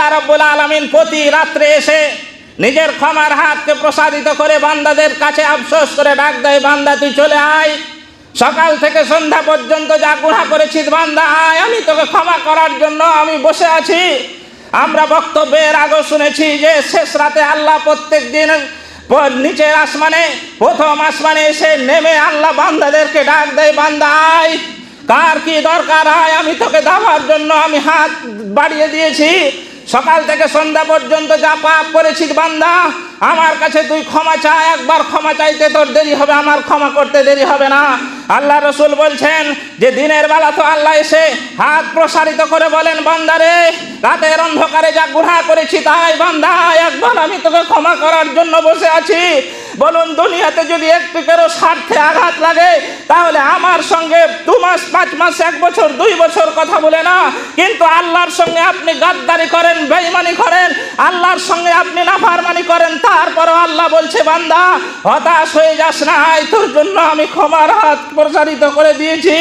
আল্লাহ রব্বুল আলমিন প্রতি রাত্রে এসে নিজের ক্ষমার হাতকে প্রসারিত করে বান্দাদের কাছে আফসোস করে ডাক দেয়, বান্দা, তুই চলে আয়। সকাল থেকে সন্ধ্যা পর্যন্ত যা গুণা করেছিস, বান্দা, আয়। আমি তোকে ক্ষমা করার জন্য আমি বসে আছি। আমরা বক্তব্যের আগে শুনেছি যে শেষ রাতে আল্লাহ প্রত্যেক দিন নিচের আসমানে, প্রথম আসমানে এসে নেমে আল্লাহ বান্দাদেরকে ডাক দেয়, বান্দা, আয়। কার কি দরকার? আয়। আমি তোকে দেওয়ার জন্য আমি হাত বাড়িয়ে দিয়েছি। সকাল থেকে সন্ধ্যা পর্যন্ত যা পাপ করেছিস বান্দা, আমার কাছে তুই ক্ষমা চা, একবার ক্ষমা চাইতে তোর দেরি হবে, আমার ক্ষমা করতে দেরি হবে না। আল্লাহ রসুল বলছেন, যে দিনের বেলা তো আল্লাহ এসে হাত প্রসারিত করে বলেন বান্দারে রাতের অন্ধকারে যা গুহা করেছি তাই বান্দা, একবার আমি তোকে ক্ষমা করার জন্য বসে আছি। বলুন, দুনিয়াতে যদি একটু কেরো স্বার্থে আঘাত লাগে, তাহলে আমার সঙ্গে দু মাস, পাঁচ মাস, এক বছর, দুই বছর কথা বলে না। কিন্তু আল্লাহর সঙ্গে আপনি গাদ্দারি করেন বেইমানি করেন, আল্লাহর সঙ্গে আপনি নাফারমানি করেন, তারপরও আল্লাহ বলছে, বান্দা, হতাশ হয়ে যাস না, আয় তোর জন্য আমি ক্ষমার হাত প্রসারিত করে দিয়েছি,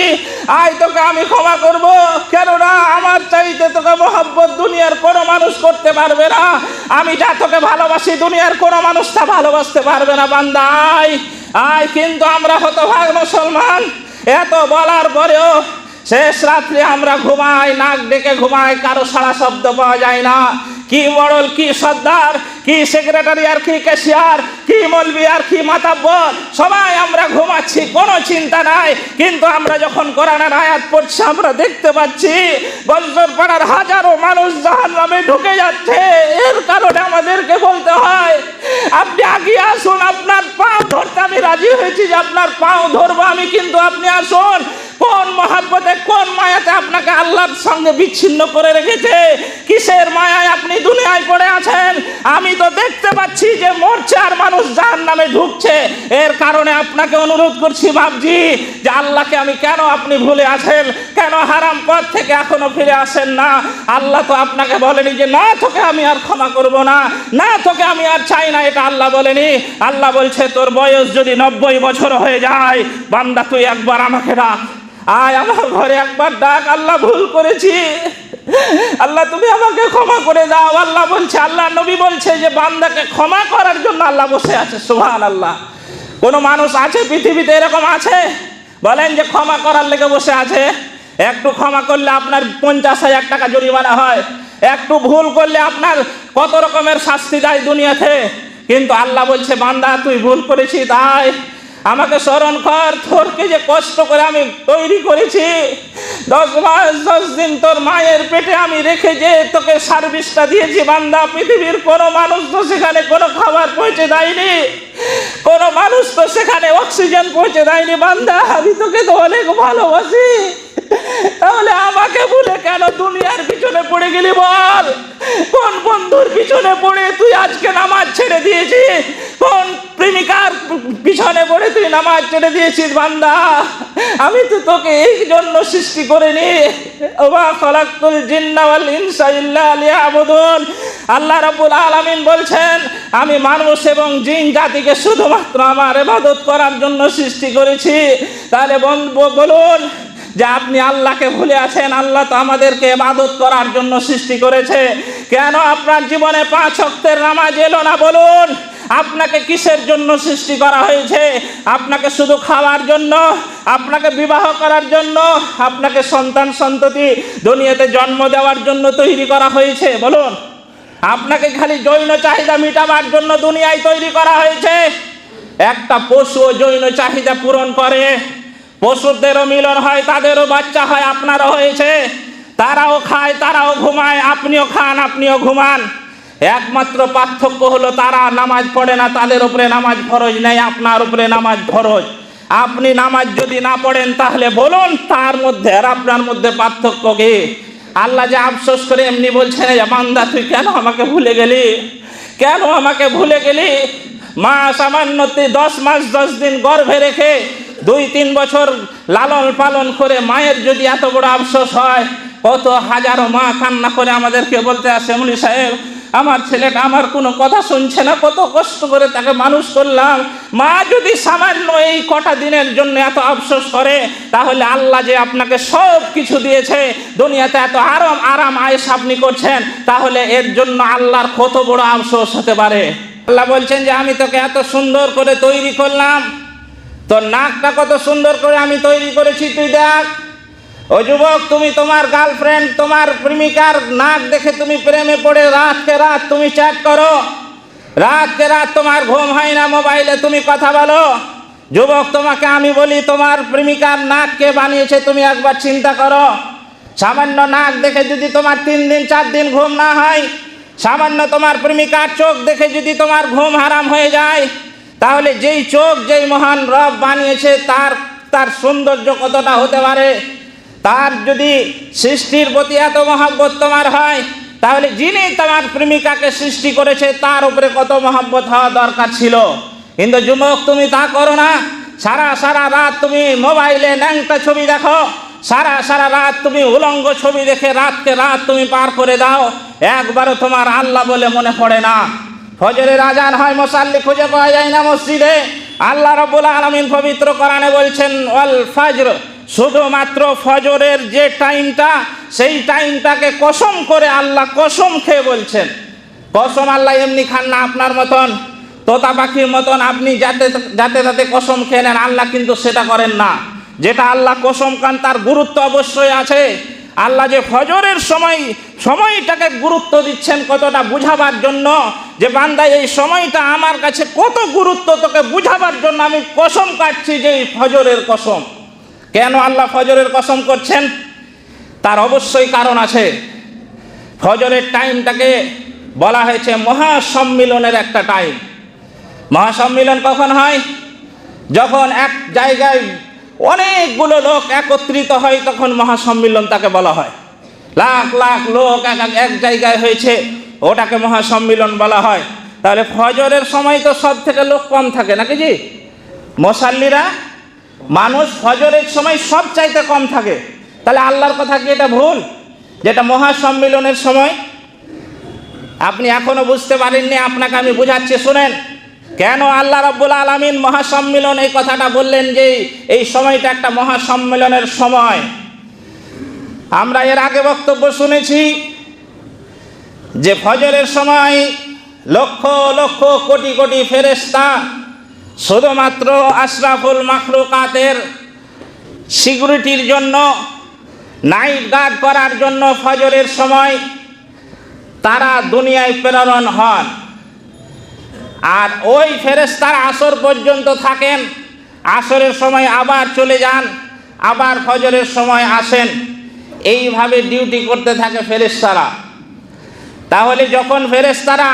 আয় তোকে আমি ক্ষমা করব। কেননা আমার চাইতে তোকে মোহাব্বত দুনিয়ার কোনো মানুষ করতে পারবে না। আমি যা তোকে ভালোবাসি, দুনিয়ার কোনো মানুষ তা ভালোবাসতে পারবে না। বান্দা আয় আয় কিন্তু আমরা হতভাগ মুসলমান। এত বলার পরেও শেষ রাত্রে আমরা ঘুমাই, নাক ডেকে ঘুমাই, কারও সারা শব্দ পাওয়া যায় না। কি মডল, কি সর্দার, কি সেক্রেটারি আর কি ক্যাশিয়ার কি মলবি আর কি মাতাব্বর, সবাই আমরা ঘুমাচ্ছি, কোনো চিন্তা নাই। কিন্তু আমরা যখন কোরআনের আয়াত পড়ছি, আমরা দেখতে পাচ্ছি বঞ্চন পাড়ার হাজারো মানুষ জাহান নামে ঢুকে যাচ্ছে। এর কারণে আমাদেরকে বলতে হয়, আপনি আগে আসুন, আপনার পাও ধরতে আমি রাজি হয়েছি যে আপনার পাও ধরবো আমি, কিন্তু আপনি আসুন। কোন মহাব্বতে, কোন মায়াতে আপনাকে আল্লাহর সঙ্গে বিচ্ছিন্ন করে রেখেছে? কিসের মায়ায় আপনি দুনিয়ায় পড়ে আছেন? আমি তো দেখতে পাচ্ছি যে মরছে আর মানুষ যার নামে ঢুকছে। এর কারণে আপনাকে অনুরোধ করছি বাবজি যে আল্লাহকে আমি কেন আপনি ভুলে আছেন? কেন হারাম পথ থেকে এখনও ফিরে আসেন না? আল্লাহ তো আপনাকে বলেনি যে, না, তোকে আমি আর ক্ষমা করব না। না, তোকে আমি আর চাই না। এটা আল্লাহ বলেনি। আল্লাহ বলছে, তোর বয়স যদি নব্বই বছর হয়ে যায়, বান্দা তুই একবার আমাকে ডাক। আয় আমার ঘরে একবার ডাক, আল্লাহ ভুল করেছি। আল্লাহ, তুমি আমাকে ক্ষমা করে দাও। আল্লাহ বলছে, আল্লাহ, নবী বলছে যে বান্দাকে ক্ষমা করার জন্য আল্লাহ বসে আছে। সুহান আল্লাহ কোনো মানুষ আছে? পৃথিবীতে এরকম আছে? বলেন যে ক্ষমা করার লেগে বসে আছে। একটু ক্ষমা করলে আপনার পঞ্চাশ হাজার টাকা জরিমানা হয়। একটু ভুল করলে আপনার কত রকমের শাস্তি দেয় দুনিয়াতে। কিন্তু আল্লাহ বলছে, বান্দা, তুই ভুল করেছিস তাই আমাকে স্মরণ কর, তোরকে যে কষ্ট করে আমি তৈরি করেছি। দশ মাস, দশ দিন তোর মায়ের পেটে আমি রেখে যে তোকে সার্ভিসটা দিয়েছি, বান্দা, পৃথিবীর কোনো মানুষ তো সেখানে কোনো খাবার পৌঁছে দেয়নি। কোনো মানুষ তো সেখানে অক্সিজেন পৌঁছে দেয়নি, বান্দা, আমি তোকে তো অনেক ভালোবাসি। তাহলে আমাকে ভুলে কেন দুনিয়ার পিছনে পড়ে গেলি বল? কোন বন্ধুর পিছনে পড়ে তুই আজকে নামাজ ছেড়ে দিয়েছিস? কোন প্রেমিকার পিছনে পড়ে তুই নামাজ ছেড়ে দিয়েছিস, বান্দা? আমি তো তোকে এই জন্য সৃষ্টি করিনি। ওমা খলাকুল জিন্না ওয়াল ইনসা ইল্লা লিয়াবুদুন। আল্লাহ রাব্বুল আলামিন বলছেন, আমি মানুষ এবং জিন জাতিকে শুধুমাত্র আমার ইবাদত করার জন্য সৃষ্টি করেছি। তাহলে বলুন যে আপনি আল্লাহকে ভুলে আছেন, আল্লাহ তো আমাদেরকে ইবাদত করার জন্য সৃষ্টি করেছে। কেন আপনার জীবনে পাঁচ অক্তের নামাজ এলো না বলুন? আপনাকে কিসের জন্য সৃষ্টি করা হয়েছে? আপনাকে শুধু খাওয়ার জন্য? আপনাকে বিবাহ করার জন্য? আপনাকে সন্তান সন্ততি দুনিয়াতে জন্ম দেওয়ার জন্য তৈরি করা হয়েছে? বলুন। আপনাকে খালি জৈন চাহিদা মিটাবার জন্য দুনিয়ায় তৈরি করা হয়েছে? একটা পশু জৈন চাহিদা পূরণ করে। পশুদেরও মিলন হয়, তাদেরও বাচ্চা হয়, আপনারও হয়েছে। তারাও খায়, তারাও ঘুমায়, আপনিও খান, আপনিও ঘুমান। একমাত্র পার্থক্য হলো তারা নামাজ পড়ে না, তাদের উপরে নামাজ ফরজ নেই, আপনার উপরে নামাজ ফরজ। আপনি নামাজ যদি না পড়েন, তাহলে বলুন, তার মধ্যে আর আপনার মধ্যে পার্থক্য কি? আল্লাহ যে আফসোস করে এমনি বলছে যে বান্দা, তুই কেন আমাকে ভুলে গেলি? কেন আমাকে ভুলে গেলি? মা সামান্য দশ মাস দশ দিন গর্ভে রেখে দুই তিন বছর লালন পালন করে মায়ের যদি এত বড় আফসোস হয়, কত হাজারো মা কান্না করে আমাদেরকে বলতে আসে মুলি সাহেব, আমার ছেলেটা আমার কোনো কথা শুনছে না, কত কষ্ট করে তাকে মানুষ করলাম। মা যদি সামান্য এই কটা দিনের জন্য এত আফসোস করে, তাহলে আল্লাহ যে আপনাকে সব কিছু দিয়েছে, দুনিয়াতে এত আরাম আরাম আয়েস আপনি করছেন, তাহলে এর জন্য আল্লাহর কত বড় আফসোস হতে পারে? আল্লাহ বলছেন যে, আমি তোকে এত সুন্দর করে তৈরি করলাম তোর নাকটা কত সুন্দর করে আমি তৈরি করেছি, তুই দেখ। ও যুবক, তুমি তোমার গার্লফ্রেন্ড তোমার প্রেমিকার নাক দেখে তুমি প্রেমে পড়ে রাতকে রাত তুমি চ্যাট করো। রাতকে রাত তোমার ঘুম হয় না, মোবাইলে তুমি কথা বলো। যুবক, তোমাকে আমি বলি, তোমার প্রেমিকার নাক কে বানিয়েছে তুমি একবার চিন্তা করো। সামান্য নাক দেখে যদি তোমার তিন দিন, চার দিন ঘুম না হয়, সামান্য তোমার প্রেমিকার চোখ দেখে যদি তোমার ঘুম হারাম হয়ে যায় তাহলে যেই চোখ, যেই মহান রব বানিয়েছে, তার তার সৌন্দর্য কতটা হতে পারে? তার যদি সৃষ্টির প্রতি এত মহাব্বত তোমার হয়, তাহলে যিনি তোমার প্রেমিকাকে সৃষ্টি করেছে, তার উপরে কত মহাব্বত হওয়া দরকার ছিল? কিন্তু যুবক, তুমি তা করো না। সারা সারা রাত তুমি মোবাইলে ন্যাংটা ছবি দেখো। সারা সারা রাত তুমি উলঙ্গ ছবি দেখে রাতকে রাত তুমি পার করে দাও। একবারও তোমার আল্লাহ বলে মনে পড়ে না। ফজরের আজান হয়, মসাল্লি খুঁজে পাওয়া যায় না মসজিদে। আল্লাহ রব্বুল আলমিন পবিত্র কোরআনে বলছেন, ওয়াল ফাজর, শুধুমাত্র ফজরের যে টাইমটা, সেই টাইমটাকে কসম করে আল্লাহ কসম খেয়ে বলছেন। কসম আল্লাহ এমনি খান না আপনার মতন, তোতা পাখির মতন আপনি যাতে যাতে তাতে কসম খেয়ে নেন, আল্লাহ কিন্তু সেটা করেন না। যেটা আল্লাহ কসম খান, তার গুরুত্ব অবশ্যই আছে। আল্লাহ যে ফজরের সময়, সময়টাকে গুরুত্ব দিচ্ছেন কতটা বুঝাবার জন্য, যে বান্দা এই সময়টা আমার কাছে কত গুরুত্ব, তোকে বুঝাবার জন্য আমি কসম কাটছি যে এই ফজরের কসম। কেন আল্লাহ ফজরের কসম করছেন? তার অবশ্যই কারণ আছে। ফজরের টাইমটাকে বলা হয়েছে মহাসম্মিলনের একটা টাইম। মহাসম্মিলন কখন হয়? যখন এক জায়গায় অনেকগুলো লোক একত্রিত হয়, তখন মহাসম্মিলন তাকে বলা হয়। লাখ লাখ লোক এক এক- জায়গায় হয়েছে, ওটাকে মহাসম্মিলন বলা হয়। তাহলে ফজরের সময় তো সব থেকে লোক কম থাকে, নাকি জি? মশাল্লিরা, মানুষ ফজরের সময় সব চাইতে কম থাকে। তাহলে আল্লাহর কথা কি এটা ভুল? যেটা মহাসম্মিলনের সময়? আপনি এখনও বুঝতে পারেননি, আপনাকে আমি বুঝাচ্ছি, শুনেন। কেন আল্লাহ রব্বুল আলমিন মহাসম্মিলন এই কথাটা বললেন যে এই সময়টা একটা মহাসম্মেলনের সময়? আমরা এর আগে বক্তব্য শুনেছি যে ফজরের সময় লক্ষ লক্ষ কোটি কোটি ফেরেস্তা শুধুমাত্র আশরাফুল মাখলুকাতের সিকিউরিটির জন্য, নাইট গার্ড করার জন্য ফজরের সময় তারা দুনিয়ায় প্রেরণ হন। আর ওই ফেরেস্তারা আসর পর্যন্ত থাকেন। আসরের সময় আবার চলে যান, আবার ফজরের সময় আসেন। এইভাবে ডিউটি করতে থাকে ফেরেস্তারা তাহলে যখন ফেরেস্তারা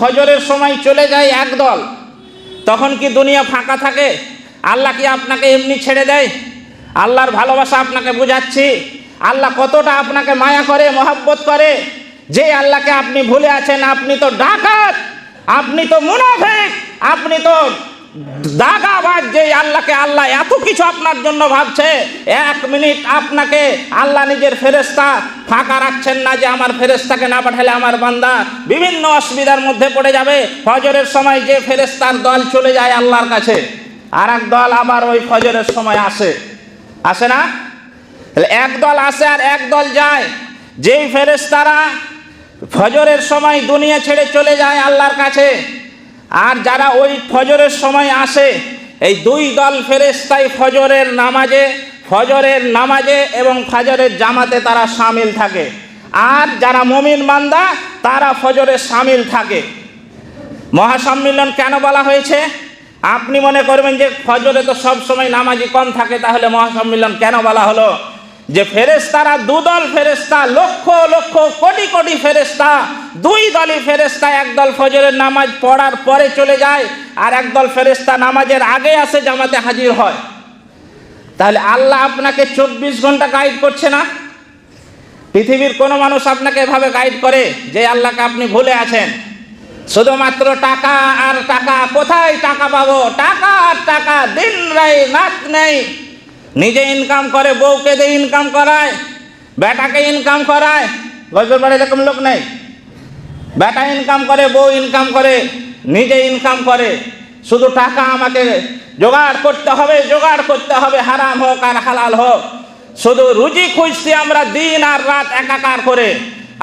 ফজরের সময় চলে যায় একদল, তখন কি দুনিয়া ফাঁকা থাকে? আল্লাহ কি আপনাকে এমনি ছেড়ে দেয়? আল্লাহর ভালোবাসা আপনাকে বুঝাচ্ছি। আল্লাহ কতটা আপনাকে মায়া করে, মহাব্বত করে? যে আল্লাহকে আপনি ভুলে আছেন, আপনি তো ডাকাত! আপনি তো মুনাফেক, আপনি তো দাগাবাজ যে আল্লাহকে আল্লাহ এত কিছু আপনার জন্য ভাবছে। এক মিনিট আপনাকে আল্লাহ নিজের ফেরেস্তা ফাঁকা রাখছেন না যে আমার ফেরেস্তাকে না পাঠালে আমার বান্দা বিভিন্ন অসুবিধার মধ্যে পড়ে যাবে। ফজরের সময় যে ফেরেস্তার দল চলে যায় আল্লাহর কাছে আর এক দল আবার ওই ফজরের সময় আসে। আসে না? এক দল আসে আর এক দল যায়। যেই ফেরেস্তারা ফজরের সময় দুনিয়া ছেড়ে চলে যায় আল্লাহর কাছে। আর যারা ওই ফজরের সময় আসে, এই দুই দল ফেরেস্তাই ফজরের নামাজে ফজরের নামাজে এবং ফজরের জামাতে তারা সামিল থাকে। আর যারা মমিন মান্দা তারা ফজরে সামিল থাকে। মহাসম্মিলন কেন বলা হয়েছে? আপনি মনে করবেন যে ফজরে তো সব সময় নামাজি কম থাকে, তাহলে মহাসম্মিলন কেন বলা হলো? যে ফেরেস্তারা দুদল ফেরেস্তা লক্ষ লক্ষ, কোটি কোটি ফেরেস্তা দুই দলই ফেরেস্তা একদল ফজরের নামাজ পড়ার পরে চলে যায় আর একদল ফেরেস্তা নামাজের আগে আসে জামাতে হাজির হয়। তাহলে আল্লাহ আপনাকে চব্বিশ ঘণ্টা গাইড করছে না? পৃথিবীর কোনো মানুষ আপনাকে এভাবে গাইড করে যে আল্লাহকে আপনি ভুলে আছেন? শুধুমাত্র টাকা আর টাকা, কোথায় টাকা পাবো? টাকা আর টাকা, দিন রাই, রাত নেই। নিজে ইনকাম করে, বউকে দিয়ে ইনকাম করায়, বেটাকে ইনকাম করায় গজর বাড়ি এরকম লোক নেই। বেটা ইনকাম করে, বউ ইনকাম করে, নিজে ইনকাম করে। শুধু টাকা আমাকে জোগাড় করতে হবে, জোগাড় করতে হবে, হারাম হোক আর হালাল হোক। শুধু রুজি খুঁজছি আমরা দিন আর রাত একাকার করে।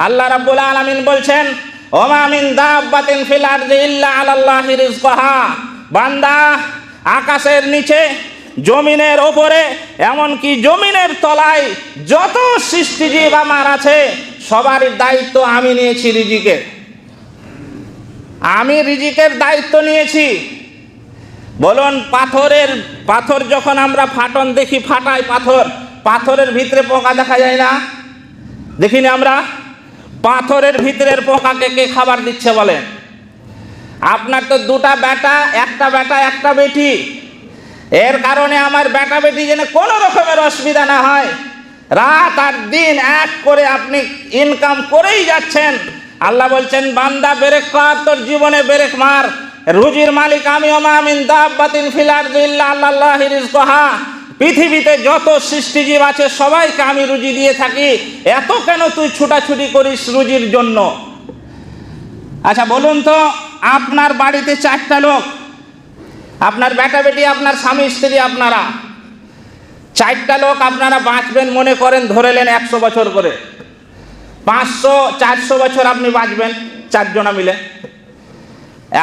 আল্লাহ রাব্বুল আলামিন বলছেন, ওমা মিন দাব্বাতিন ফিল ইল্লা আলাল্লাহি বান্দা, আকাশের নিচে জমিনের ওপরে, এমনকি জমিনের তলায় যত সৃষ্টিজীব আমার আছে, সবারই দায়িত্ব আমি নিয়েছি রিজিকের। আমি রিজিকের দায়িত্ব নিয়েছি। বলুন, পাথরের, পাথর যখন আমরা ফাটন দেখি, ফাটাই পাথর, পাথরের ভিতরে পোকা দেখা যায় না? দেখিনি আমরা? পাথরের ভিতরের পোকাকে কে খাবার দিচ্ছে বলেন? আপনার তো দুটা বেটা, একটা বেটা, একটা বেটি। এর কারণে আমার বেটা বেটি যেন কোনো রকমের অসুবিধা না হয়। রাত আর দিন এক করে আপনি ইনকাম করেই যাচ্ছেন। আল্লাহ বলছেন, বান্দা, বেরেক কর তোর জীবনে বেরেক মার। রুজির মালিক আমি ওমামিন দাব্বাতিন ফিলার দিল্লা আল্লাহ রিজকহা। পৃথিবীতে যত সৃষ্টিজীব আছে, সবাইকে আমি রুজি দিয়ে থাকি। এত কেন তুই ছুটাছুটি করিস রুজির জন্য? আচ্ছা বলুন তো, আপনার বাড়িতে চারটা লোক আপনার বেটা বেটি, আপনার স্বামী, স্ত্রী, আপনারা। চারটা লোক আপনারা বাঁচবেন মনে করেন ধরেলেন একশো বছর করে পাঁচশো, চারশো বছর আপনি বাঁচবেন, চারজনা মিলে।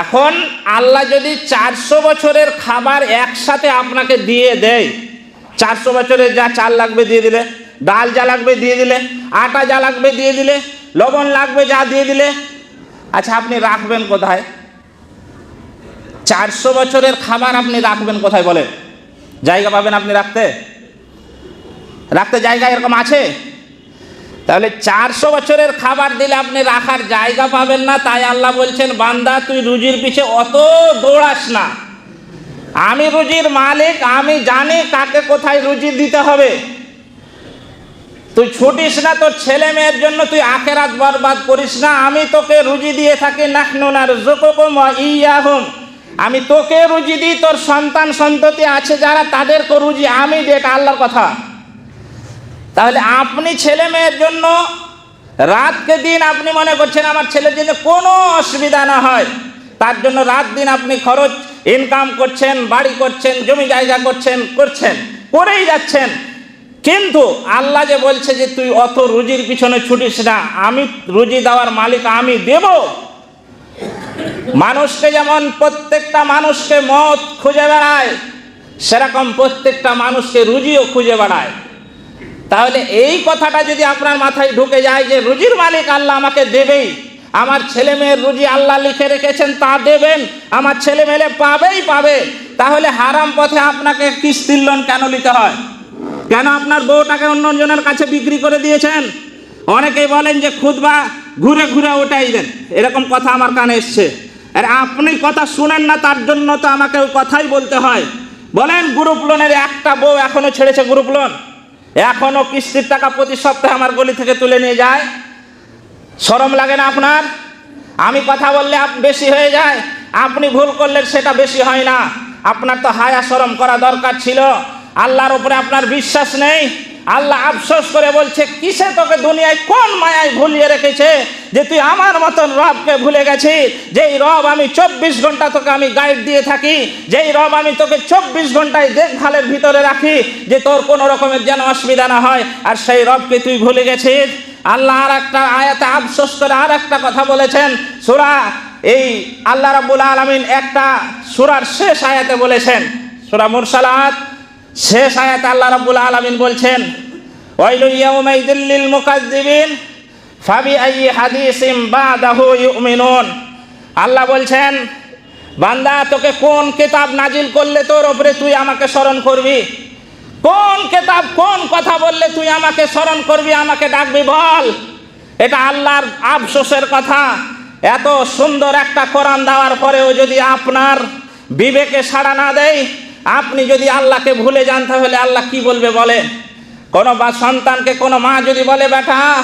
এখন আল্লাহ যদি চারশো বছরের খাবার একসাথে আপনাকে দিয়ে দেয়, চারশো বছরের যা চাল লাগবে দিয়ে দিলে, ডাল যা লাগবে দিয়ে দিলে, আটা যা লাগবে দিয়ে দিলে, লবণ লাগবে যা দিয়ে দিলে আচ্ছা আপনি রাখবেন কোথায়? চারশো বছরের খাবার আপনি রাখবেন কোথায় বলেন? জায়গা পাবেন আপনি রাখতে? রাখতে জায়গা এরকম আছে? তাহলে চারশো বছরের খাবার দিলে আপনি রাখার জায়গা পাবেন না, তাই আল্লাহ বলছেন, বান্দা, তুই রুজির পিছে অত দৌড়াস না। আমি রুজির মালিক, আমি জানি কাকে কোথায় রুজি দিতে হবে। তুই ছুটিস না তোর ছেলে মেয়ের জন্য, তুই আখেরাত বরবাদ করিস না, আমি তোকে রুজি দিয়ে থাকি নাহনুনার জোকম ইয়াহুম। আমি তোকে রুজি দিই, তোর সন্তান সন্ততি আছে যারা, তাদেরকে রুজি আমি দিই আল্লাহর কথা। তাহলে আপনি ছেলে মেয়ের জন্য রাতকে দিন আপনি মনে করছেন আমার ছেলের জন্য কোনো অসুবিধা না হয়। তার জন্য রাত দিন আপনি খরচ ইনকাম করছেন, বাড়ি করছেন, জমি জায়গা করছেন করছেন, করেই যাচ্ছেন। কিন্তু আল্লাহ যে বলছে যে তুই অত রুজির পিছনে ছুটিস না, আমি রুজি দেওয়ার মালিক আমি দেব। মানুষকে যেমন প্রত্যেকটা মানুষকে মত খুঁজে বেড়ায়, সেরকম প্রত্যেকটা মানুষকে রুজিও খুঁজে বেড়ায়। তাহলে এই কথাটা যদি আপনার মাথায় ঢুকে যায় যে রুজির মালিক আল্লাহ আমাকে দেবেই, আমার ছেলে মেয়ের রুজি আল্লাহ লিখে রেখেছেন, তা দেবেন, আমার ছেলে মেয়ে পাবেই পাবে, তাহলে হারাম পথে আপনাকে কিস্তির লোন কেন নিতে হয়? কেন আপনার বউটাকে অন্যজনের কাছে বিক্রি করে দিয়েছেন? অনেকেই বলেন যে খুদবা ঘুরে ঘুরে ওটাই দেন। এরকম কথা আমার কানে এসছে। আর আপনি কথা শুনেন না, তার জন্য তো আমাকে ওই কথাই বলতে হয়। বলেন, গ্রুপ লোনের একটা বউ এখনও ছেড়েছে গ্রুপ লোন? এখনও কিস্তির টাকা প্রতি সপ্তাহে আমার গলি থেকে তুলে নিয়ে যায়? সরম লাগে না আপনার? আমি কথা বললে বেশি হয়ে যায়। আপনি ভুল করলে সেটা বেশি হয় না। আপনার তো হায়া সরম করা দরকার ছিল। আল্লাহর উপরে আপনার বিশ্বাস নেই। আল্লাহ আফসোস করে বলছে, কিসে তোকে দুনিয়ায় কোন মায়ায় ভুলিয়ে রেখেছে যে তুই আমার মতন রবকে ভুলে গেছিস? যেই রব আমি চব্বিশ ঘণ্টা তোকে আমি গাইড দিয়ে থাকি, যেই রব আমি তোকে চব্বিশ ঘন্টায় দেখভালের ভিতরে রাখি, যে তোর কোনো রকমের যেন অসুবিধা না হয়, আর সেই রবকে তুই ভুলে গেছিস? আল্লাহ আর একটা আয়াতে আফসোস করে আর একটা কথা বলেছেন, সুরা এই আল্লাহ রাবুল আলমিন একটা সুরার শেষ আয়াতে বলেছেন, সুরা মুরসালাত। শেষ আয়াতে আল্লাহ রাব্বুল আলামিন বলছেন, ওয়াইলু ইয়াউমাইযিল লিল মুকাজ্জিবিন ফাবি আইয়ি হাদিসিম বাদাহু ইউমিনুন। আল্লাহ বলছেন, বান্দা, তোকে কোন কিতাব নাজিল করলে তোর ওপরে তুই আমাকে স্মরণ করবি? কোন কিতাব, কোন কথা বললে তুই আমাকে স্মরণ করবি? আমাকে ডাকবি বল। এটা আল্লাহর আফসোসের কথা। এত সুন্দর একটা কোরআন দেওয়ার পরেও যদি আপনার বিবেকে সাড়া না দেয় আপনি যদি আল্লাহকে ভুলে যান, তাহলে আল্লাহ কি বলবে বলে? কোনো বা সন্তানকে কোনো মা যদি বলে, বেটা,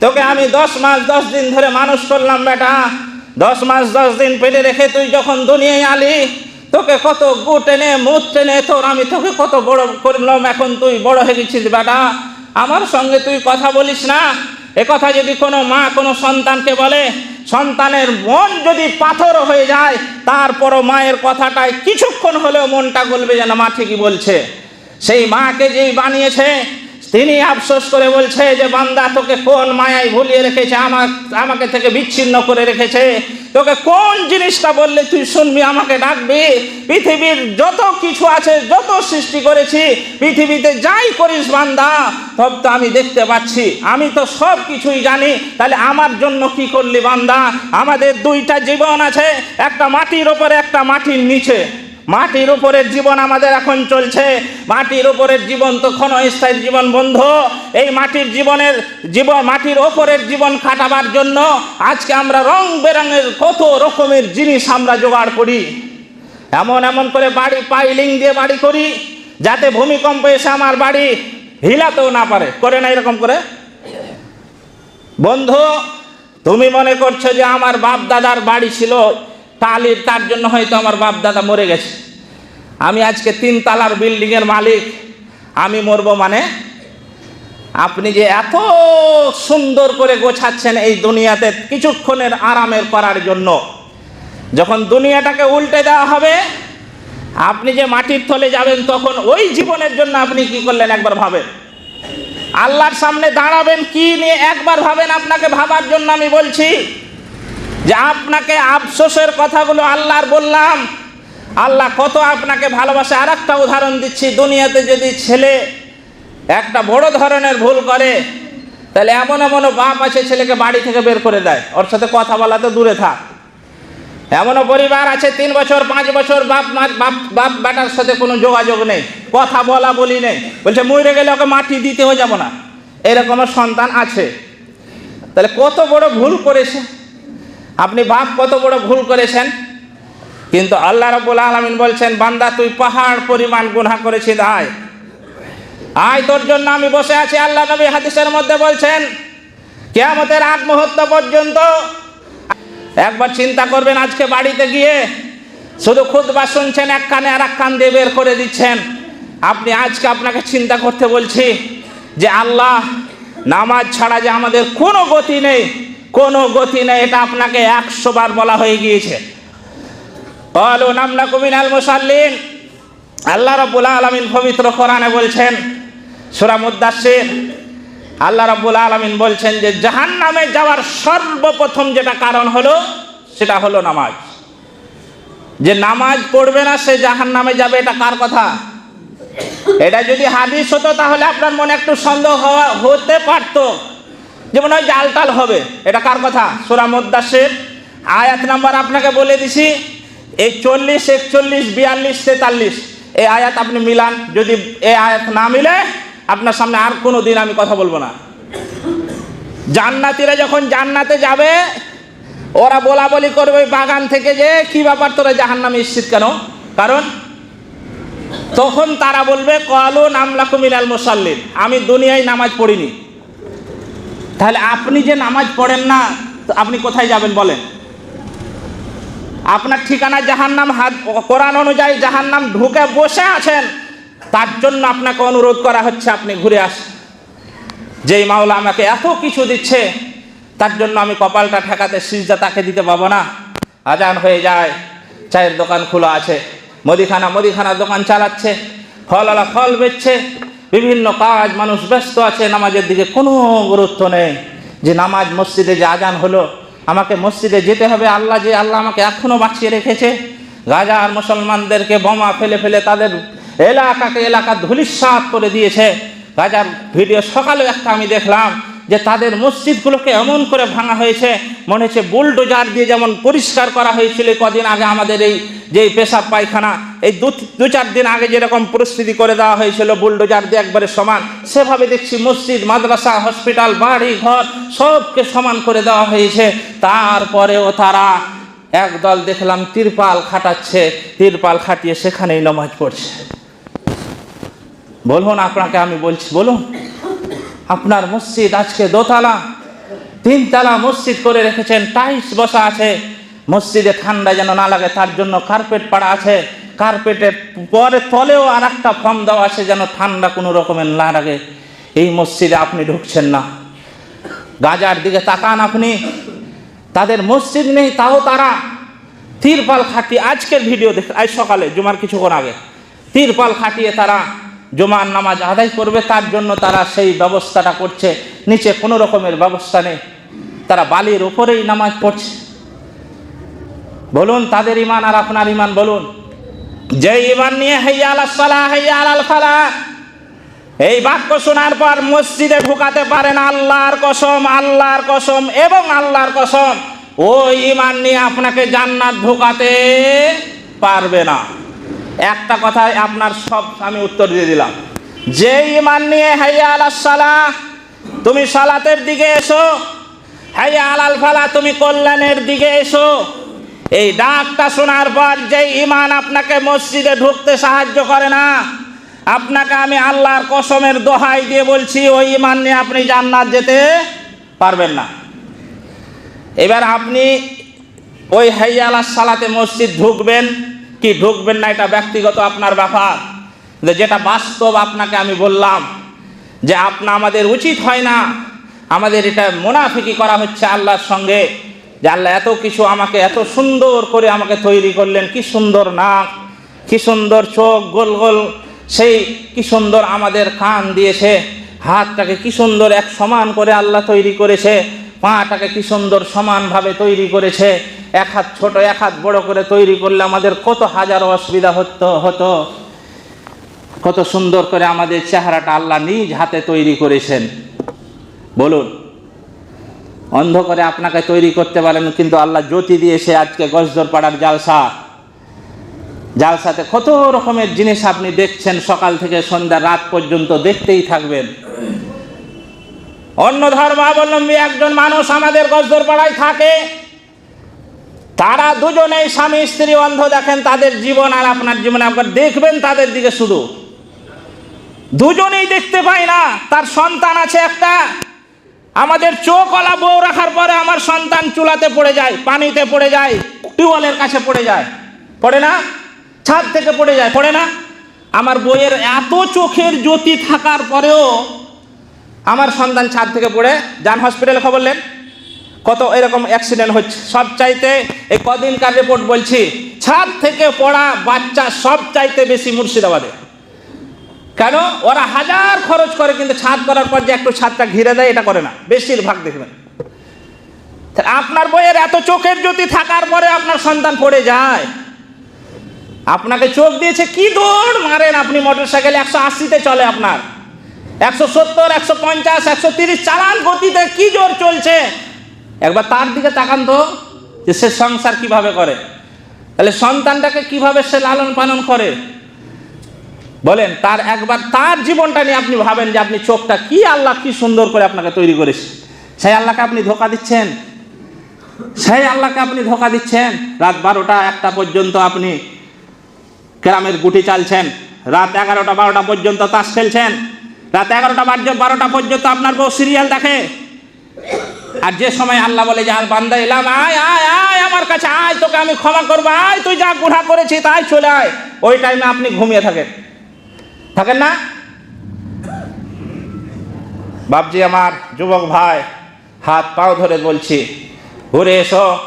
তোকে আমি দশ মাস দশ দিন ধরে মানুষ করলাম, বেটা। দশ মাস দশ দিন পেটে রেখে তুই যখন দুনিয়ায় আলি, তোকে কত গু টেনে মুখ টেনে তোর আমি তোকে কত বড় করলাম, এখন তুই বড় হয়ে গেছিস, বেটা। আমার সঙ্গে তুই কথা বলিস না। কথা যদি কোনো মা কোনো সন্তানকে বলে, সন্তানের মন যদি পাথর হয়ে যায়, তারপরও মায়ের কথাটায় কিছুক্ষণ হলেও মনটা গলবে যেন মা ঠিকই বলছে। সেই মাকে যেই বানিয়েছে, তিনি আফসোস করে বলছে যে, বান্দা তোকে কোন মায়ায় ভুলিয়ে রেখেছে আমার আমাকে থেকে বিচ্ছিন্ন করে রেখেছে। তোকে কোন জিনিসটা বললে তুই শুনবি, আমাকে ডাকবি? পৃথিবীর যত কিছু আছে, যত সৃষ্টি করেছি, পৃথিবীতে যাই করিস বান্দা, সব তো আমি দেখতে পাচ্ছি। আমি তো সব কিছুই জানি, তাহলে আমার জন্য কি করলি বান্দা? আমাদের দুইটা জীবন আছে, একটা মাটির ওপরে, একটা মাটির নিচে। মাটির উপরের জীবন আমাদের এখন চলছে। মাটির উপরের জীবন তো ক্ষণস্থায়ী জীবন, বন্ধু। এই মাটির জীবনের জীবন, মাটির ওপরের জীবন কাটাবার জন্য আজকে আমরা রং বেরঙের কত রকমের জিনিস আমরা জোগাড় করি। এমন এমন করে বাড়ি পাইলিং দিয়ে বাড়ি করি, যাতে ভূমিকম্প এসে আমার বাড়ি হিলাতেও না পারে। করে না এরকম করে? বন্ধু, তুমি মনে করছ যে আমার বাপ দাদার বাড়ি ছিল টালির তার জন্য হয়তো আমার বাপ দাদা মরে গেছে। আমি আজকে তিন তালার বিল্ডিংয়ের মালিক। আমি মরবো মানে আপনি যে এত সুন্দর করে গোছাচ্ছেন এই দুনিয়াতে কিছুক্ষণের আরামের করার জন্য। যখন দুনিয়াটাকে উল্টে দেওয়া হবে, আপনি যে মাটির তলে যাবেন, তখন ওই জীবনের জন্য আপনি কি করলেন একবার ভাবেন? আল্লাহর সামনে দাঁড়াবেন কি নিয়ে একবার ভাবেন? আপনাকে ভাবার জন্য আমি বলছি যে আপনাকে আফসোসের কথাগুলো আল্লাহর বললাম, আল্লাহ কত আপনাকে ভালোবাসে? আর একটা উদাহরণ দিচ্ছি, দুনিয়াতে যদি ছেলে একটা বড় ধরনের ভুল করে, তাহলে এমন এমনও বাপ আছে ছেলেকে বাড়ি থেকে বের করে দেয়। ওর সাথে কথা বলা তো দূরে থাক। এমনও পরিবার আছে, তিন বছর, পাঁচ বছর বাপ বাপ বাপ বেটার সাথে কোনো যোগাযোগ নেই, কথা বলা বলি নেই। বলছে, মরে গেলে ওকে মাটি দিতেও যাব না। এরকমের সন্তান আছে। তাহলে কত বড় ভুল করেছে? আপনি বাপ কত বড় ভুল করেছেন? কিন্তু আল্লাহ রবুল আলমিন বলছেন, বান্দা, তুই পাহাড় পরিমাণ গুনাহ করেছিস, আয়। আয়, তোর জন্য আমি বসে আছি, আল্লাহ নবী হাদিসের মধ্যে বলছেন, কেয়ামতের আগ মুহূর্ত পর্যন্ত একবার চিন্তা করবেন, আজকে বাড়িতে গিয়ে শুধু খুদবা শুনছেন, এক কানে আর এক কান দিয়ে বের করে দিচ্ছেন। আপনি আজকে আপনাকে চিন্তা করতে বলছি যে, আল্লাহ, নামাজ ছাড়া যে আমাদের কোনো গতি নেই। কোনো গতি নেই, এটা আপনাকে একশো বার বলা হয়ে গিয়েছে। বলো নামনা কুমিনাল মুসাল্লিন। আল্লাহ রব্বুল আলমিন পবিত্র কোরআনে বলছেন, সুরা মুদাসির আল্লাহ রব্বুল আলমিন বলছেন যে জাহান নামে যাওয়ার সর্বপ্রথম যেটা কারণ হলো, সেটা হলো নামাজ। যে নামাজ পড়বে না, সে জাহান নামে যাবে, এটা কার কথা? এটা যদি হাদিস হতো, তাহলে আপনার মনে একটু সন্দেহ হওয়া, হতে পারতো। যেমন ওই জাল টাল হবে, এটা কার কথা? সুরা মুদাসির আয়াত নাম্বার আপনাকে বলে দিছি, এই চল্লিশ, একচল্লিশ, বিয়াল্লিশ, তেতাল্লিশ, এই আয়াত আপনি মিলান। যদি এই আয়াত না মিলে, আপনার সামনে আর কোনো দিন আমি কথা বলব না। জান্নাতিরা যখন জান্নাতে যাবে, ওরা বলা বলি করবে বাগান থেকে যে, কি ব্যাপার তোরা জাহান্নামে ইস্যিত কেন? কারণ তখন তারা বলবে, কলু নামলা কুমিনাল মুসাল্লিন। আমি দুনিয়ায় নামাজ পড়িনি। তাহলে আপনি যে নামাজ পড়েন না, তো আপনি কোথায় যাবেন বলেন? আপনার ঠিকানা জাহান নাম হাত কোরআন অনুযায়ী জাহান নাম ঢুকে বসে আছেন, তার জন্য আপনাকে অনুরোধ করা হচ্ছে আপনি ঘুরে আসেন যেই মাওলা আমাকে এত কিছু দিচ্ছে, তার জন্য আমি কপালটা ঠেকাতে সিজদা তাকে দিতে পাবো না। আজান হয়ে যায়, চায়ের দোকান খোলা আছে, মুদিখানা, মুদিখানার দোকান চালাচ্ছে ফলওয়ালা ফল বেচছে বিভিন্ন কাজ, মানুষ ব্যস্ত আছে, নামাজের দিকে কোনো গুরুত্ব নেই। যে নামাজ মসজিদে যে আজান হলো, আমাকে মসজিদে যেতে হবে, আল্লাহ যে, আল্লাহ আমাকে এখনও বাঁচিয়ে রেখেছে। গাজার মুসলমানদেরকে বোমা ফেলে ফেলে তাদের এলাকাকে এলাকা ধুলিস করে দিয়েছে। গাজার ভিডিও সকালে একটা আমি দেখলাম যে তাদের মসজিদগুলোকে এমন করে ভাঙা হয়েছে, মনে হচ্ছে বুলডোজার দিয়ে যেমন পরিষ্কার করা হয়েছিল কদিন আগে আমাদের এই যে পেশাব পায়খানা, এই দু দু চার দিন আগে যেরকম পরিস্থিতি করে দেওয়া হয়েছিল বুলডোজার দিয়ে একবারে সমান, সেভাবে দেখছি মসজিদ, মাদ্রাসা, হসপিটাল, বাড়ি, ঘর সবকে সমান করে দেওয়া হয়েছে। তারপরেও তারা একদল দেখলাম তিরপাল খাটাচ্ছে, তিরপাল খাটিয়ে সেখানেই নমাজ পড়ছে। বলুন আপনাকে আমি বলছি, বলুন। আপনার মসজিদ আজকে দোতলা। তিনতলা মসজিদ করে রেখেছেন, টাইলস বসা আছে। মসজিদে ঠান্ডা যেন না লাগে, তার জন্য কার্পেট পাড়া আছে। কার্পেটের পরে তলেও আর একটা ফর্ম দেওয়া আছে যেন ঠান্ডা কোনো রকমের না লাগে। এই মসজিদে আপনি ঢুকছেন না। গাজার দিকে তাকান আপনি। তাদের মসজিদ নেই, তাও তারা। তিরপাল খাটিয়ে, আজকের ভিডিও দেখ আজ সকালে, জুমার কিছুক্ষণ আগে। তিরপাল খাটিয়ে তারা জুমার নামাজ আদায় করবে, তার জন্য তারা সেই ব্যবস্থাটা করছে। নিচে কোনো রকমের ব্যবস্থা নেই। তারা বালির উপরেই নামাজ পড়ছে। বলুন, তাদের ইমান আর আপনার ইমান বলুন। যে ইমান নিয়ে হেয়া আল সালাহ আল ফালা এই বাক্য শোনার পর মসজিদে ঢুকাতে পারেন আল্লাহর কসম আল্লাহর কসম এবং আল্লাহর কসম। ওই ইমান নিয়ে আপনাকে জান্নাত ঢুকাতে পারবে না। একটা কথায় আপনার সব আমি উত্তর দিয়ে দিলাম। যে ইমান নিয়ে হাইয়া আল সালাহ, তুমি সালাতের দিকে এসো, হাইয়া আলাল ফালা, তুমি কল্যাণের দিকে এসো। এই ডাকটা শোনার পর যে ইমান আপনাকে মসজিদে ঢুকতে সাহায্য করে না, আপনাকে আমি আল্লাহর কসমের দোহাই দিয়ে বলছি, ওই ইমান নিয়ে আপনি জান্নাত যেতে পারবেন না। এবার আপনি ওই হাইয়ালা সালাতে মসজিদ ঢুকবেন কি ঢুকবেন না, এটা ব্যক্তিগত আপনার ব্যাপার। কিন্তু যেটা বাস্তব আপনাকে আমি বললাম, যে আপনা আমাদের উচিত হয় না, আমাদের এটা মোনাফিকি করা হচ্ছে আল্লাহর সঙ্গে, যে আল্লাহ এত কিছু আমাকে এত সুন্দর করে আমাকে তৈরি করলেন, কি সুন্দর নাক, কি সুন্দর চোখ, গোল গোল, সেই কি সুন্দর আমাদের কান দিয়েছে, হাতটাকে কি সুন্দর এক সমান করে আল্লাহ তৈরি করেছে, পাটাকে কি সুন্দর সমানভাবে তৈরি করেছে এক হাত ছোট, এক হাত বড় করে তৈরি করলে আমাদের কত হাজার অসুবিধা হতো হতো। কত সুন্দর করে আমাদের চেহারাটা আল্লাহ নিজ হাতে তৈরি করেছেন। বলুন অন্ধ করে আপনাকে তৈরি করতে পারেন, কিন্তু আল্লাহ জ্যোতি দিয়েছে আজকে গজদর পাড়ার জালসা। জালসাতে কত রকমের জিনিস আপনি দেখছেন, সকাল থেকে সন্ধ্যা রাত পর্যন্ত দেখতেই থাকবেন। অন্য ধর্মাবলম্বী একজন মানুষ আমাদের গজদর পাড়ায় থাকে। তারা দুজনেই স্বামী, স্ত্রী, অন্ধ, দেখেন তাদের জীবন আর আপনার জীবনে আপনার দেখবেন তাদের দিকে শুধু। দুজনেই দেখতে পায় না, তার সন্তান আছে একটা। আমাদের চোখওয়ালা বউ রাখার পরে আমার সন্তান চুলাতে পড়ে যায়, পানিতে পড়ে যায়, টিউবওয়েলের কাছে পড়ে যায়। পড়ে না? ছাদ থেকে পড়ে যায়, পড়ে না? আমার বইয়ের এত চোখের জ্যোতি থাকার পরেও আমার সন্তান ছাদ থেকে পড়ে, যান হসপিটালে খবর নেন। কত এরকম অ্যাক্সিডেন্ট হচ্ছে? সব চাইতে এই কদিনকার রিপোর্ট বলছি, ছাদ থেকে পড়া বাচ্চা সব চাইতে বেশি মুর্শিদাবাদে। কেন? ওরা হাজার খরচ করে, কিন্তু ছাদ করার পর যে একটু ছাদটা ঘিরে দেয়, এটা করে না। বেশিরভাগ দেখবেন। আপনার বইয়ের এত চোখের জ্যোতি থাকার পরে আপনার সন্তান পড়ে যায়। আপনাকে চোখ দিয়েছে, কি দৌড় মারেন আপনি মোটর সাইকেল একশো আশিতে চলে আপনার। একশো সত্তর, একশো পঞ্চাশ, একশো তিরিশ, চালান গতিতে কি জোর চলছে? একবার তার দিকে তাকান তো, যে সে সংসার কীভাবে করে। তাহলে সন্তানটাকে কীভাবে সে লালন পালন করে? বলেন, তার একবার তার জীবনটা নিয়ে আপনি ভাবেন যে আপনি চোখটা কি আল্লাহ কি সুন্দর করে আপনাকে তৈরি করেছে সেই আল্লাহকে আপনি ধোকা দিচ্ছেন? সেই আল্লাহকে আপনি ধোকা দিচ্ছেন? রাত বারোটা একটা পর্যন্ত আপনি গ্রামের গুটি চালছেন। রাত এগারোটা বারোটা পর্যন্ত তাস খেলছেন। রাত এগারোটা বারোটা পর্যন্ত আপনার বউ সিরিয়াল দেখে। আর যে সময় আল্লাহ বলে যে আর বান্দা এলাম, আয় আয় আয় আমার কাছে, আয়, তোকে আমি ক্ষমা করব, আয়, তুই যা গুণা করেছি তাই চলে আয়। ওই টাইমে আপনি ঘুমিয়ে থাকেন। থাকেন না? বাপজি, আমার যুবক ভাই, হাত পাও ধরে বলছি ঘুরে এসো,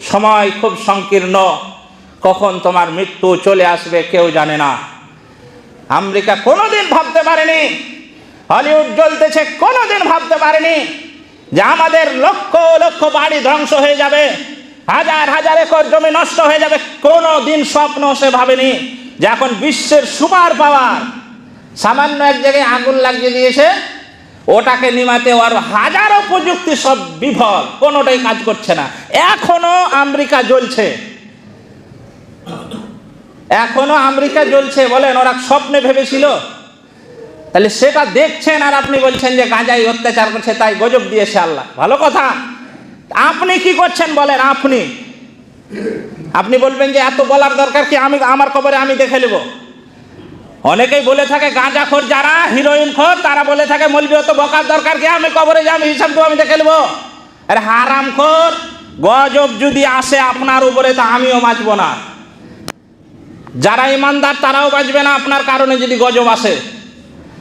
সময় খুব সংকীর্ণ, কখন তোমার মৃত্যু চলে আসবে কেউ জানে না। আমেরিকা কোনোদিন ভাবতে পারেনি, হলিউড জ্বলতেছে কোনোদিন ভাবতে পারেনি যে আমাদের লক্ষ লক্ষ বাড়ি ধ্বংস হয়ে যাবে, হাজার হাজার একর জমি নষ্ট হয়ে যাবে কোনো দিন স্বপ্ন সে ভাবেনি যে এখন বিশ্বের সুপার পাওয়ার। সামান্য এক জায়গায় আগুন লাগিয়ে দিয়েছে, ওটাকে নিমাতে ওর হাজারো প্রযুক্তি সব বিফল, কোনোটাই কাজ করছে না। এখনও আমেরিকা জ্বলছে। এখনও আমেরিকা জ্বলছে, বলেন, ওরা স্বপ্নে ভেবেছিল তাহলে সেটা দেখছেন আর আপনি বলছেন যে গাঁজাই অত্যাচার করছে, তাই গজব দিয়েছে আল্লাহ। ভালো কথা। আপনি কি করছেন বলেন আপনি? আপনি বলবেন যে এত বলার দরকার কি? আমি, আমার কবরে আমি দেখে নেব। অনেকেই বলে থাকে গাঁজা খোর যারা হিরোইন খোর, তারা বলে থাকে মলবি অত বকার দরকার কি? আমি কবরে যাই, আমি হিসাব দেবো, আমি দেখে নেব। আরে হারাম খোর, গজব যদি আসে আপনার উপরে, তা আমিও বাঁচব না। যারা ইমানদার, তারাও বাঁচবে না। আপনার কারণে যদি গজব আসে।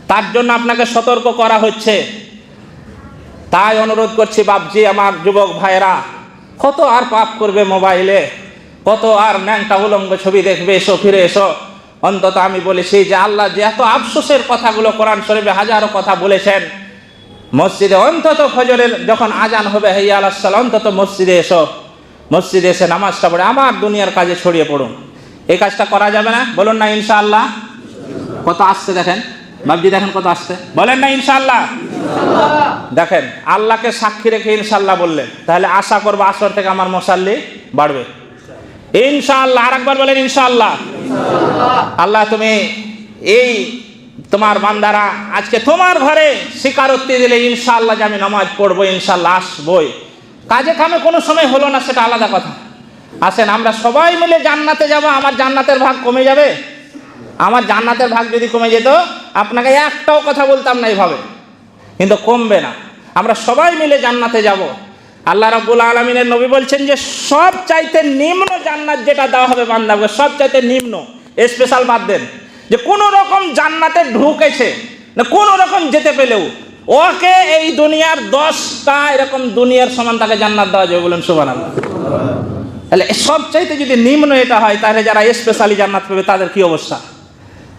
তার জন্য আপনাকে সতর্ক করা হচ্ছে। তাই অনুরোধ করছি বাপজি, আমার যুবক ভাইয়েরা, কত আর পাপ করবে মোবাইলে? কত আর ন্যাংটা উলঙ্গ ছবি দেখবে? এসো, ফিরে এসো। অন্তত আমি বলেছি যে আল্লাহ যে এত আফসোসের কথাগুলো কোরআন শরীফে হাজারো কথা বলেছেন, মসজিদে অন্তত ফজরের যখন আজান হবে হেয়া আলাহাল অন্তত মসজিদে এসো। মসজিদে এসে নামাজটা পড়ে, আমার দুনিয়ার কাজে ছড়িয়ে পড়ুন। এই কাজটা করা যাবে না? বলুন না, ইনশাআল্লাহ। কত আসছে দেখেন। বাবজি দেখেন কত আসছে? বলেন না ইনশাল্লাহ দেখেন, আল্লাহকে সাক্ষী রেখে ইনশাল্লাহ বললেন। তাহলে আশা করব আসর থেকে আমার মশাল্লি বাড়বে। ইনশাল্লাহ আর একবার বলেন ইনশাল্লাহ আল্লাহ, তুমি এই তোমার বান্দারা, আজকে তোমার ঘরে স্বীকারোক্তি দিলে ইনশাল্লাহ যে আমি নামাজ পড়ব ইনশাল্লাহ আসবই। কাজে কামে কোনো সময় হলো না, সেটা আলাদা কথা। আসেন, আমরা সবাই মিলে জান্নাতে যাব, আমার জান্নাতের ভাগ কমে যাবে। আমার জান্নাতের ভাগ যদি কমে যেত, আপনাকে একটাও কথা বলতাম না এইভাবে কিন্তু কমবে না। আমরা সবাই মিলে জান্নাতে যাব। আল্লাহ রাব্বুল আলমিনের নবী বলছেন যে সব চাইতে নিম্ন জান্নাত যেটা দেওয়া হবে বান্দাকে সব চাইতে নিম্ন স্পেশাল বাদ দেন। যে কোনো রকম জান্নাতে ঢুকেছে, না কোনো রকম যেতে পেলেও, ওকে এই দুনিয়ার দশটা এরকম দুনিয়ার সমান তাকে জান্নাত দেওয়া যাবে বলেন সুবান তাহলে সব চাইতে যদি নিম্ন এটা হয়, তাহলে যারা স্পেশালি জান্নাত পাবে, তাদের কি অবস্থা?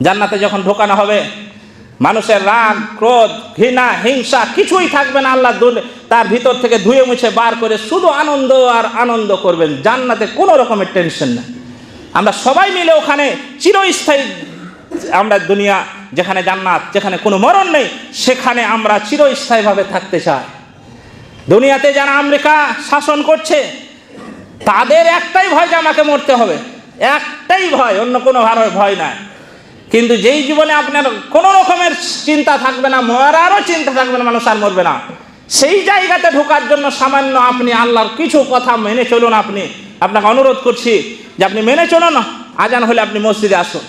জান্নাতে যখন ঢোকানো হবে, মানুষের রাগ, ক্রোধ, ঘৃণা, হিংসা কিছুই থাকবে না। আল্লাহ তার ভিতর থেকে ধুয়ে মুছে বার করে শুধু আনন্দ আর আনন্দ করবেন। জান্নাতে কোনো রকমের টেনশন না। আমরা সবাই মিলে ওখানে চিরস্থায়ী আমরা দুনিয়া, যেখানে জান্নাত, যেখানে কোনো মরণ নেই, সেখানে আমরা চিরস্থায়ীভাবে থাকতে চাই। দুনিয়াতে যারা আমেরিকা শাসন করছে, তাদের একটাই ভয় যে আমাকে মরতে হবে। একটাই ভয়, অন্য কোনো ভার- ভয় নাই। কিন্তু যেই জীবনে আপনার কোনো রকমের চিন্তা থাকবে না মরারও চিন্তা থাকবে না, মানুষ আর মরবে না। সেই জায়গাতে ঢোকার জন্য সামান্য আপনি আল্লাহর কিছু কথা মেনে চলুন আপনি। আপনাকে অনুরোধ করছি যে আপনি মেনে চলুন, আজান হলে আপনি মসজিদে আসুন।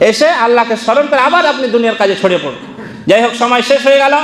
এসে আল্লাহকে স্মরণ করে আবার আপনি দুনিয়ার কাজে ছড়িয়ে পড়ুন। যাই হোক, সময় শেষ হয়ে গেল।